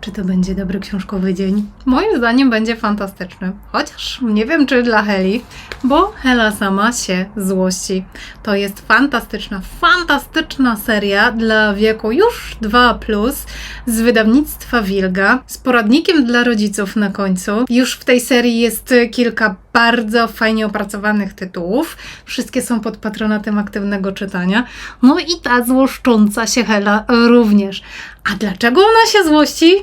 Czy to będzie dobry książkowy dzień? Moim zdaniem będzie fantastyczny. Chociaż nie wiem, czy dla Heli, bo Hela sama się złości. To jest fantastyczna, fantastyczna seria dla wieku już 2 z wydawnictwa Wilga z poradnikiem dla rodziców na końcu. Już w tej serii jest kilka bardzo fajnie opracowanych tytułów. Wszystkie są pod patronatem aktywnego czytania. No i ta złoszcząca się Hela również. A dlaczego ona się złości?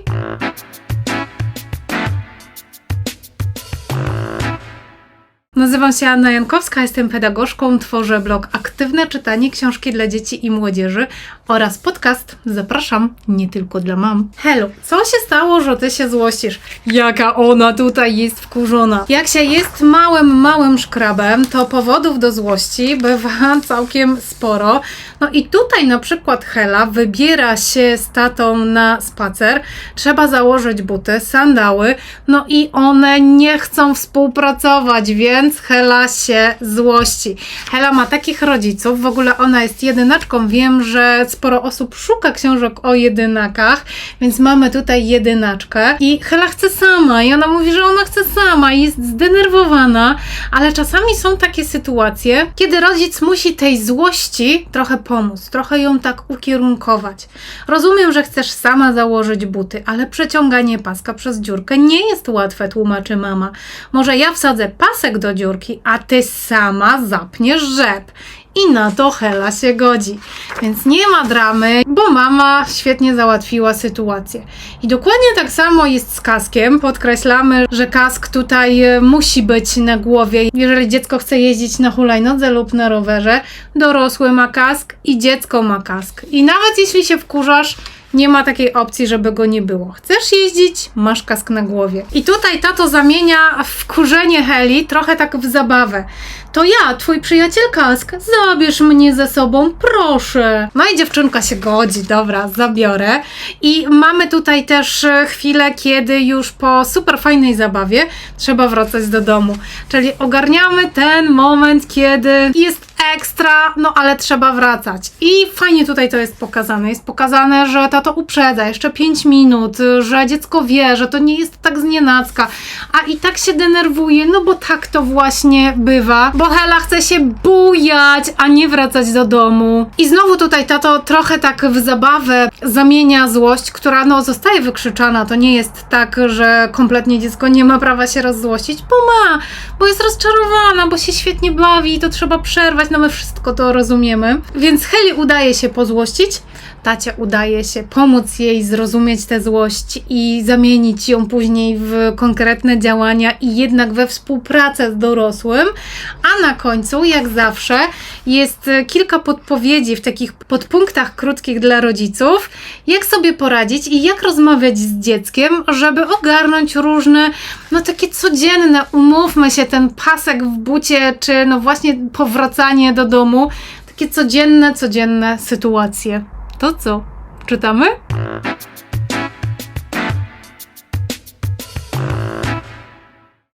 Nazywam się Anna Jankowska, jestem pedagogzką, tworzę blog Aktywne Czytanie, książki dla dzieci i młodzieży oraz podcast Zapraszam nie tylko dla mam. Helu, co się stało, że ty się złościsz? Jaka ona tutaj jest wkurzona. Jak się jest małym, małym szkrabem, to powodów do złości bywa całkiem sporo. No i tutaj na przykład Hela wybiera się z tatą na spacer, trzeba założyć buty, sandały, no i one nie chcą współpracować, więc Hela się złości. Hela ma takich rodziców, w ogóle ona jest jedynaczką, wiem, że sporo osób szuka książek o jedynakach, więc mamy tutaj jedynaczkę i Hela chce sama i ona mówi, że ona chce sama i jest zdenerwowana, ale czasami są takie sytuacje, kiedy rodzic musi tej złości trochę pomóc, trochę ją tak ukierunkować. Rozumiem, że chcesz sama założyć buty, ale przeciąganie paska przez dziurkę nie jest łatwe, tłumaczy mama. Może ja wsadzę pasek do dziurki, a ty sama zapniesz rzep. I na to Hela się godzi. Więc nie ma dramy, bo mama świetnie załatwiła sytuację. I dokładnie tak samo jest z kaskiem. Podkreślamy, że kask tutaj e, musi być na głowie. Jeżeli dziecko chce jeździć na hulajnodze lub na rowerze, dorosły ma kask i dziecko ma kask. I nawet jeśli się wkurzasz, nie ma takiej opcji, żeby go nie było. Chcesz jeździć? Masz kask na głowie. I tutaj tato zamienia wkurzenie Heli trochę tak w zabawę. To ja, twój przyjaciel kask, zabierz mnie ze sobą, proszę. No i dziewczynka się godzi, dobra, zabiorę. I mamy tutaj też e, chwilę, kiedy już po super fajnej zabawie trzeba wracać do domu. Czyli ogarniamy ten moment, kiedy jest ekstra, no ale trzeba wracać. I fajnie tutaj to jest pokazane. Jest pokazane, że tato uprzedza jeszcze 5 minut, że dziecko wie, że to nie jest tak znienacka, a i tak się denerwuje, no bo tak to właśnie bywa, bo Hela chce się bujać, a nie wracać do domu. I znowu tutaj tato trochę tak w zabawę zamienia złość, która no zostaje wykrzyczana. To nie jest tak, że kompletnie dziecko nie ma prawa się rozzłościć, bo ma, bo jest rozczarowana, bo się świetnie bawi to trzeba przerwać, no my wszystko to rozumiemy. Więc Heli udaje się pozłościć, tacie udaje się pomóc jej zrozumieć tę złość i zamienić ją później w konkretne działania i jednak we współpracę z dorosłym. A na końcu, jak zawsze, jest kilka podpowiedzi w takich podpunktach krótkich dla rodziców, jak sobie poradzić i jak rozmawiać z dzieckiem, żeby ogarnąć różne, no takie codzienne, umówmy się, ten pasek w bucie, czy no właśnie powracanie do domu, takie codzienne, codzienne sytuacje. To co? Czytamy?